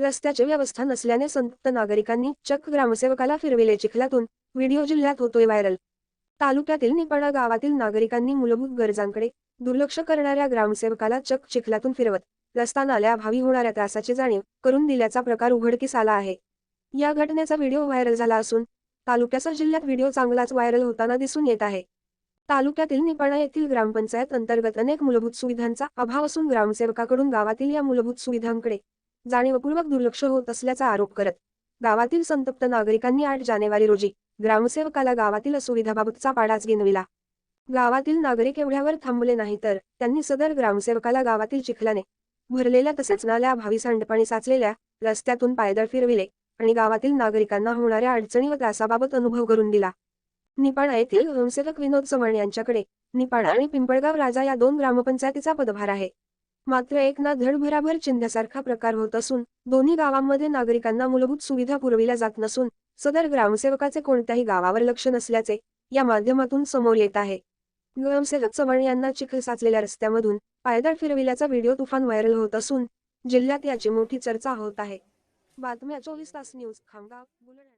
रस्त्याची व्यवस्था नसल्याने संतप्त नागरिकांनी चक्क ग्रामसेवकाला फिरविले. चिखलातून व्हिडिओ जिल्ह्यात होतोय व्हायरल. तालुक्यातील निपाणा गावातील नागरिकांनी मूलभूत गरजांकडे दुर्लक्ष करणाऱ्या ग्रामसेवकाला चक चिखलातून फिरवत रस्ता नाल्याअभावी होणाऱ्या त्रासाची जाणीव करून दिल्याचा प्रकार उघडकीस आला आहे. या घटनेचा व्हिडिओ व्हायरल झाला असून तालुक्यासह जिल्ह्यात व्हिडिओ चांगलाच व्हायरल होताना दिसून येत आहे. तालुक्यातील निपाणा येथील ग्रामपंचायत अंतर्गत अनेक मूलभूत सुविधांचा अभाव असून ग्रामसेवकाकडून गावातील या मूलभूत सुविधांकडे जाणीवपूर्वक दुर्लक्ष होत असल्याचा आरोप करत गावातील संतप्त नागरिकांनी आठ जानेवारी रोजी ग्रामसेवकाला गावातील असुविधाबाबतचा पाडाच गिनविला. गावातील नागरिक एवढ्यावर थांबले नाही तर त्यांनी सदर ग्रामसेवकाला गावातील चिखलाने भरलेल्या तसेच नाल्या भावी सांडपाणी साचलेल्या रस्त्यातून पायदळ फिरविले आणि गावातील नागरिकांना होणाऱ्या अडचणी व त्रासाबाबत अनुभव करून दिला. निपाणा येथील ग्रामसेवक विनोद चव्हाण यांच्याकडे निपाणा आणि पिंपळगाव राजा या दोन ग्रामपंचायतीचा पदभार आहे. मात्र एक ना धडभराभर चिन्ह्यासारखा चिंध्यासारखा प्रकार होत असून दोन्ही गावांमध्ये नागरिकांना मूलभूत सुविधा पुरविल्या जात नसून सदर ग्रामसेवकाचे कोणत्याही गावावर लक्ष नसल्याचे या माध्यमातून समोर येत आहे. ग्रामसेवक चव्हाण यांना चिखल साचलेल्या रस्त्यामधून पायदळ फिरविल्याचा व्हिडिओ तुफान व्हायरल होत असून जिल्ह्यात याची मोठी चर्चा होत आहे. बातम्या चोवीस तास न्यूज खामगाव बुलढाणा.